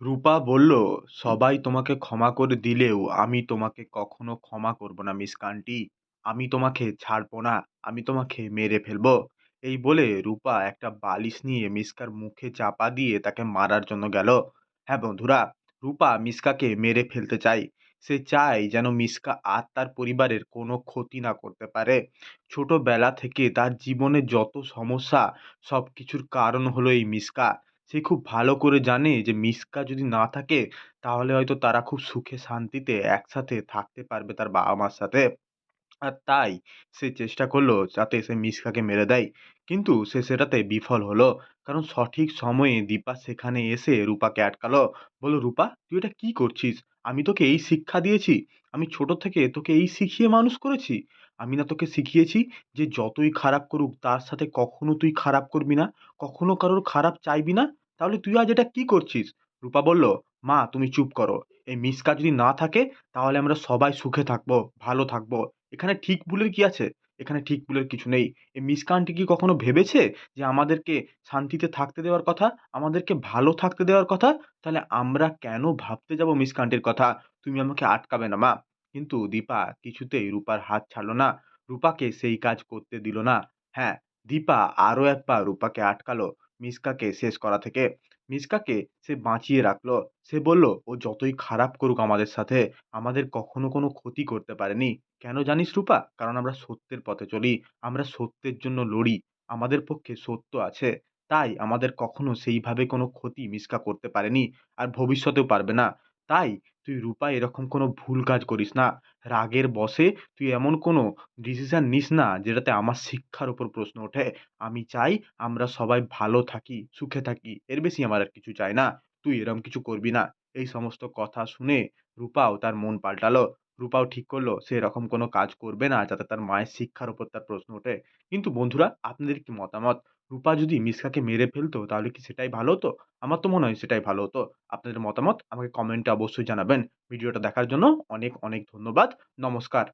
রূপা বলল, "সবাই তোমাকে ক্ষমা করে দিলেও আমি তোমাকে কখনো ক্ষমা করব না মিস কান্টি। আমি তোমাকে ছাড়ব না। আমি তোমাকে মেরে ফেলব।" এই বলে রূপা একটা বালিশ নিয়ে মিসকার মুখে চাপা দিয়ে তাকে মারার জন্য গেল। হ্যাঁ বন্ধুরা, রূপা মিসকাকে মেরে ফেলতে চায়। সে চায় যেন মিসকা আর তার পরিবারের কোনো ক্ষতি না করতে পারে। ছোটবেলা থেকে তার জীবনে যত সমস্যা সব কিছুর কারণ হলো এই মিসকা। সে খুব ভালো করে জানে যে মিসকা যদি না থাকে তাহলে হয়তো তারা খুব সুখে শান্তিতে একসাথে থাকতে পারবে তার বাবা-মার সাথে। আর তাই সে চেষ্টা করল যাতে সে মিসকাকে মেরে দেয়। কিন্তু সে সেটাতে বিফল হলো। কারণ সঠিক সময়ে দীপা সেখানে এসে রূপাকে আটকালো। বলল, "রূপা তুই এটা কি করছিস? আমি তোকে এই শিক্ষা দিয়েছি। আমি ছোট থেকে তোকে এই শিখিয়ে মানুষ করেছি। আমি না তোকে শিখিয়েছি যে যতই খারাপ করুক তার সাথে কখনো তুই খারাপ করবি না, কখনো কারোর খারাপ চাইবি না। তাহলে তুই আজ এটা কি করছিস?" রূপা বলল, "মা তুমি চুপ করো। এই মিসকা যদি না থাকে তাহলে আমরা সবাই সুখে থাকব, ভালো থাকব। এখানে ঠিক ভুলের কি আছে? এখানে ঠিক ভুলের কিছু নেই। এই মিসকা আন্টি কি কখনো ভেবেছে যে আমাদেরকে শান্তিতে থাকতে দেওয়ার কথা, আমাদেরকে ভালো থাকতে দেওয়ার কথা? তাহলে আমরা কেন ভাবতে যাব মিসকা আন্টির কথা? তুমি আমাকে আটকাবে না মা।" কিন্তু দীপা কিছুতেই রূপার হাত ছাড়লো না। রূপাকে সেই কাজ করতে দিল না। হ্যাঁ, দীপা আরও একবার রূপাকে আটকালো মিসকাকে শেষ করা থেকে। মিসকাকে সে বাঁচিয়ে রাখল। সে বলল, "ও যতই খারাপ করুক আমাদের সাথে, আমাদের কখনো কোনো ক্ষতি করতে পারেনি। কেন জানিস রূপা? কারণ আমরা সত্যের পথে চলি। আমরা সত্যের জন্য লড়ি। আমাদের পক্ষে সত্য আছে। তাই আমাদের কখনো সেইভাবে কোনো ক্ষতি মিসকা করতে পারেনি। আর ভবিষ্যতেও পারবে না। তাই তুই রূপা এরকম কোনো ভুল কাজ করিস না। রাগের বশে তুই এমন কোনো ডিসিশান নিস না যেটাতে আমার শিক্ষার উপর প্রশ্ন ওঠে। আমি চাই আমরা সবাই ভালো থাকি, সুখে থাকি। এর বেশি আমার আর কিছু চাই না। তুই এরম কিছু করবি না।" এই সমস্ত কথা শুনে রূপাও তার মন পাল্টালো। রূপাও ঠিক করল সে এরকম কোনো কাজ করবে না যাতে তার মায়ের শিক্ষার ওপর তার প্রশ্ন ওঠে। কিন্তু বন্ধুরা আপনাদের কি মতামত? রূপা যদি মিসকাকে মেরে ফেলতো তাহলে কি সেটাই ভালো হতো? আমার তো মনে হয় সেটাই ভালো হতো। আপনাদের মতামত আমাকে কমেন্টে অবশ্যই জানাবেন। ভিডিওটা দেখার জন্য অনেক, অনেক ধন্যবাদ। নমস্কার।